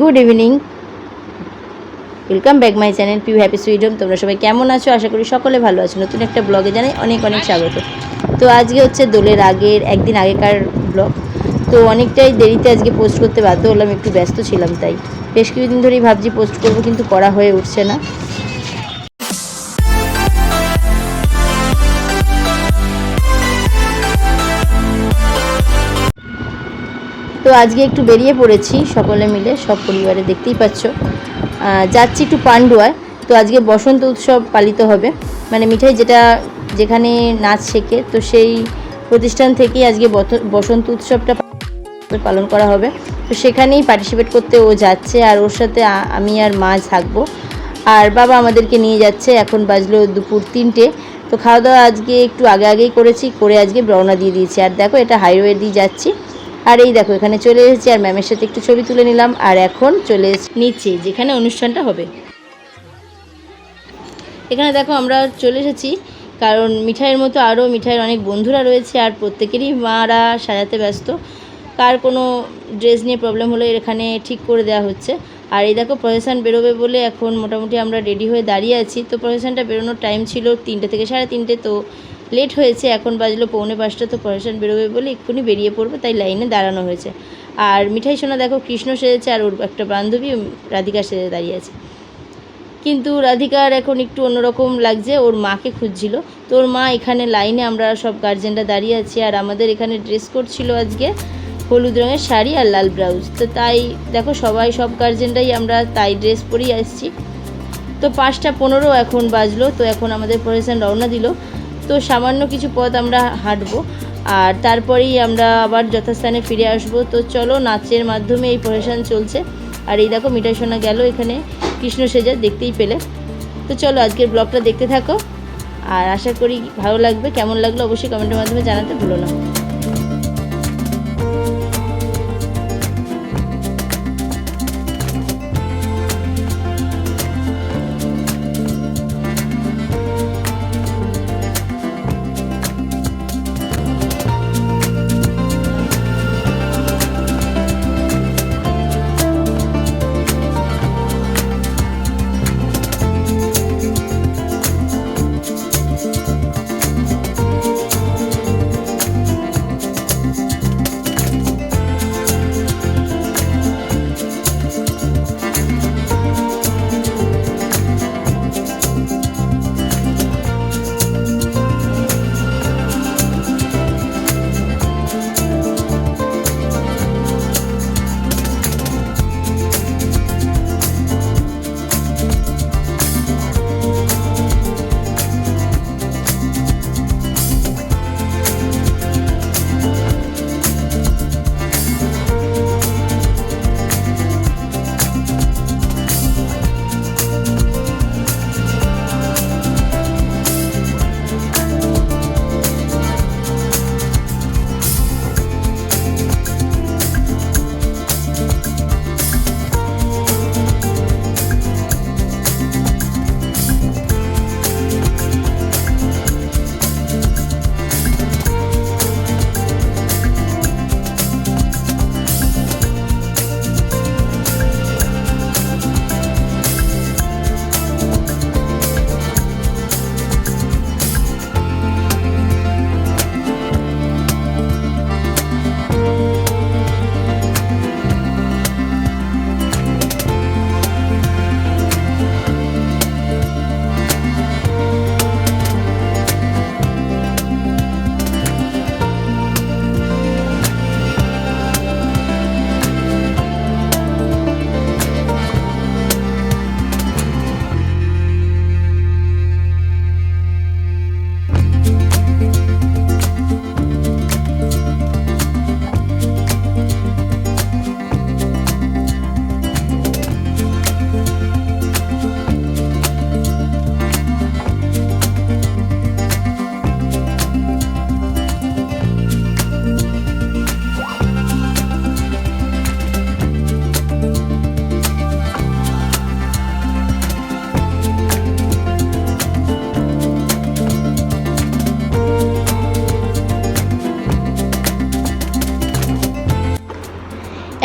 Good evening welcome back my channel Piu happy সুইডম তোমরা সবাই কেমন আছো? আশা করি সকলে ভালো আছো। নতুন একটা ব্লগে জানাই অনেক অনেক স্বাগত। তো আজকে হচ্ছে দোলের আগের, একদিন আগেকার ব্লগ তো অনেকটাই দেরিতে আজকে পোস্ট করতে বাধ্য হলাম, একটু ব্যস্ত ছিলাম তাই। বেশ কিছুদিন ধরেই ভাবছি পোস্ট করব, কিন্তু করা হয়ে উঠছে না। তো আজকে একটু বেরিয়ে পড়েছি সকলে মিলে, সব পরিবারে দেখতেই পাচ্ছ। যাচ্ছি একটু পান্ডুয়ায়। তো আজকে বসন্ত উৎসব পালিত হবে। মানে মিঠাই যেটা, যেখানে নাচ শেখে, তো সেই প্রতিষ্ঠান থেকেই আজকে বসন্ত উৎসবটা পালন করা হবে। তো সেখানেই পার্টিসিপেট করতে ও যাচ্ছে, আর ওর সাথে আমি আর মা থাকব। আর বাবা আমাদেরকে নিয়ে যাচ্ছে, এখন বাজলো দুপুর তিনটে। তো খাওয়া দাওয়া আজকে একটু আগে আগেই করেছি, করে আজকে রওনা দিয়ে দিয়েছি। আর দেখো, এটা হাইওয়ে দিয়ে যাচ্ছি। আর এই দেখো, এখানে চলে এসেছি আর ম্যামের সাথে একটু ছবি তুলে নিলাম। আর এখন চলে নিচে, যেখানে অনুষ্ঠানটা হবে। এখানে দেখো, আমরা চলে এসেছি। কারণ মিঠাইয়ের মতো আরও মিঠাইয়ের অনেক বন্ধুরা রয়েছে আর প্রত্যেকেরই মারা সাজাতে ব্যস্ত। কার কোনো ড্রেস নিয়ে প্রবলেম হলে এখানে ঠিক করে দেওয়া হচ্ছে। আর এই দেখো প্রসেশন বেরোবে বলে এখন মোটামুটি আমরা রেডি হয়ে দাঁড়িয়ে আছি। তো প্রসেশনটা বেরোনোর টাইম ছিল তিনটে থেকে সাড়ে তিনটে, তো লেট হয়েছে, এখন বাজলো পৌনে পাঁচটা, তো প্রসেশন বেরোবে বলে এক্ষুনি বেরিয়ে পড়বে, তাই লাইনে দাঁড়ানো হয়েছে। আর মিঠাই সোনা দেখো, কৃষ্ণ সেজেছে আর ওর একটা বান্ধবী রাধিকা সেজে দাঁড়িয়ে আছে। কিন্তু রাধিকার এখন একটু অন্যরকম লাগছে, ওর মাকে খুঁজছিল। তো ওর মা এখানে লাইনে, আমরা সব গার্জেনরা দাঁড়িয়ে আছি, আর আমাদের এখানে ড্রেস কোড ছিল আজকে হলুদ রঙের শাড়ি আর লাল ব্লাউজ। তো তাই, দেখো সবাই, সব গার্জেনরাই আমরা তাই ড্রেস পরেই আসছি। তো পাঁচটা পনেরো এখন বাজলো, তো এখন আমাদের প্রসেশন রওনা দিল। তো সামান্য কিছু পথ আমরা হাঁটবো। আর তারপরেই আমরা আবার যথাস্থানে ফিরে আসব। তো চলো নাচের মাধ্যমে এই প্রহেশান চলছে। আর এই দেখো মিঠাই সোনা গেল এখানে কৃষ্ণ সেজা দেখতেই পেলে। তো চলো আজকের ব্লগটা দেখতে থাকো। আর আশা করি ভালো লাগবে। কেমন লাগল অবশ্যই কমেন্টের মাধ্যমে জানাতে ভুলো না।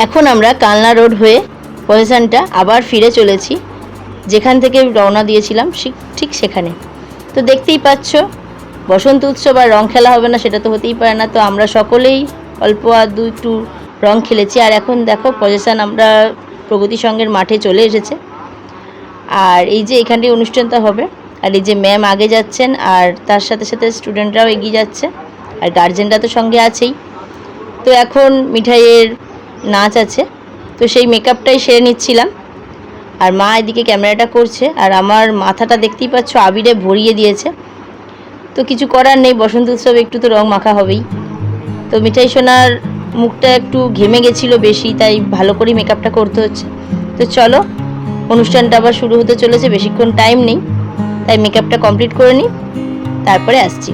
এখন আমরা কালনা রোড হয়ে পজিশানটা আবার ফিরে চলেছি। যেখান থেকে রওনা দিয়েছিলাম ঠিক- সেখানে। তো দেখতেই পাচ্ছ, বসন্ত উৎসব আর রং খেলা হবে না, সেটা তো হতেই পারে না। তো আমরা সকলেই অল্প আধটু একটু রং খেলেছি। আর এখন দেখো, পজিশান আমরা প্রগতি সঙ্গের মাঠে চলে এসেছে। আর এই যে এখানটায় অনুষ্ঠানটা হবে, আর এই যে ম্যাম আগে যাচ্ছেন, আর তার সাথে সাথে স্টুডেন্টরাও এগিয়ে যাচ্ছে, আর গার্জেনরা তো সঙ্গে আছেই। তো এখন মিঠাইয়ের নাচ আছে। তো সেই মেকআপটাই সেরে নিচ্ছিলাম। আর মা এদিকে ক্যামেরাটা করছে, আর আমার মাথাটা দেখতেই পাচ্ছ আবিরে ভরিয়ে দিয়েছে। তো কিছু করার নেই, বসন্ত উৎসব একটু তো রং মাখা হবেই। তো মিঠাই সোনার মুখটা একটু ঘেমে গেছিল বেশি, তাই ভালো করে মেকআপটা করতে হচ্ছে। তো চলো, অনুষ্ঠানটা আবার শুরু হতে চলেছে, বেশিক্ষণ টাইম নেই। তাই মেকআপটা কমপ্লিট করে নিই। তারপরে আসছি।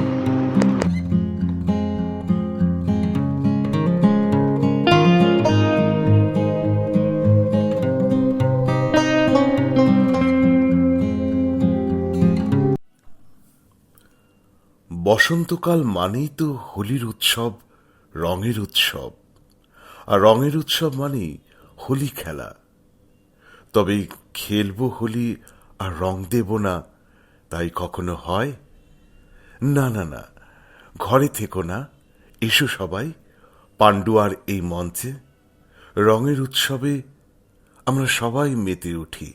বসন্তকাল মানেই তো হোলির উৎসব, রঙের উৎসব। আর রঙের উৎসব মানেই হোলি খেলা। তবে খেলব হোলি আর রং দেব না, তাই কখনো হয়? না না না, ঘরে থেকো না, এসো সবাই, পাণ্ডুয়ার এই মঞ্চে। রঙের উৎসবে আমরা সবাই মেতে উঠি।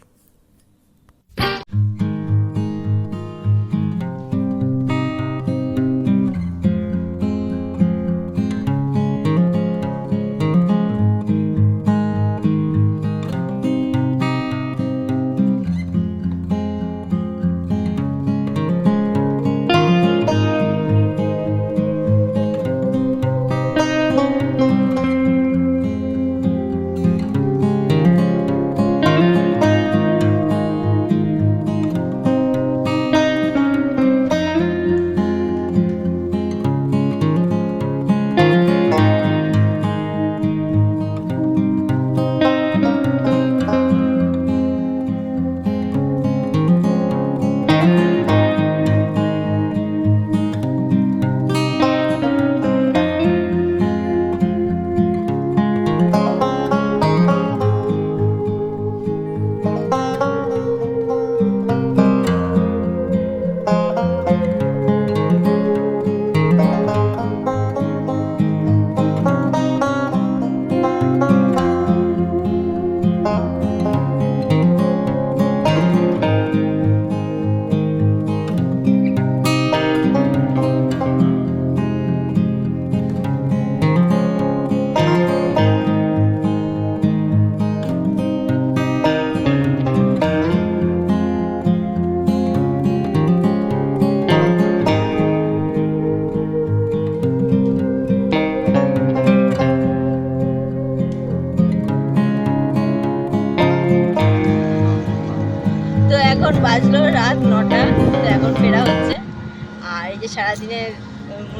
এই সারাদিনের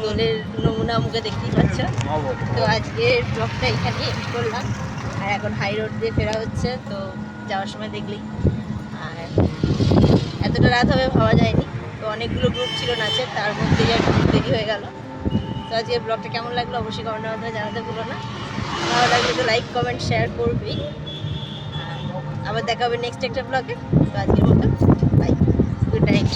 দোলের নমুনা মুখে দেখতেই পাচ্ছ। তো আজকে ব্লগটা এখানেই এডিট করলাম। আর এখন হাই রোড দিয়ে ফেরা হচ্ছে, তো যাওয়ার সময় দেখলেই। আর এতটা রাত হবে ভাবা যায়নি। তো অনেকগুলো গ্রুপ ছিল নাচের, তার মধ্যে আর দেরি হয়ে গেল। তো আজকে ব্লগটা কেমন লাগল অবশ্যই কমেন্টের মাধ্যমে জানাতে ভুলো না। ভালো লাগলে তো লাইক কমেন্ট শেয়ার করবি আবার দেখা হবে নেক্সট একটা ব্লগে তো আজকের মতো বাই গুড নাইট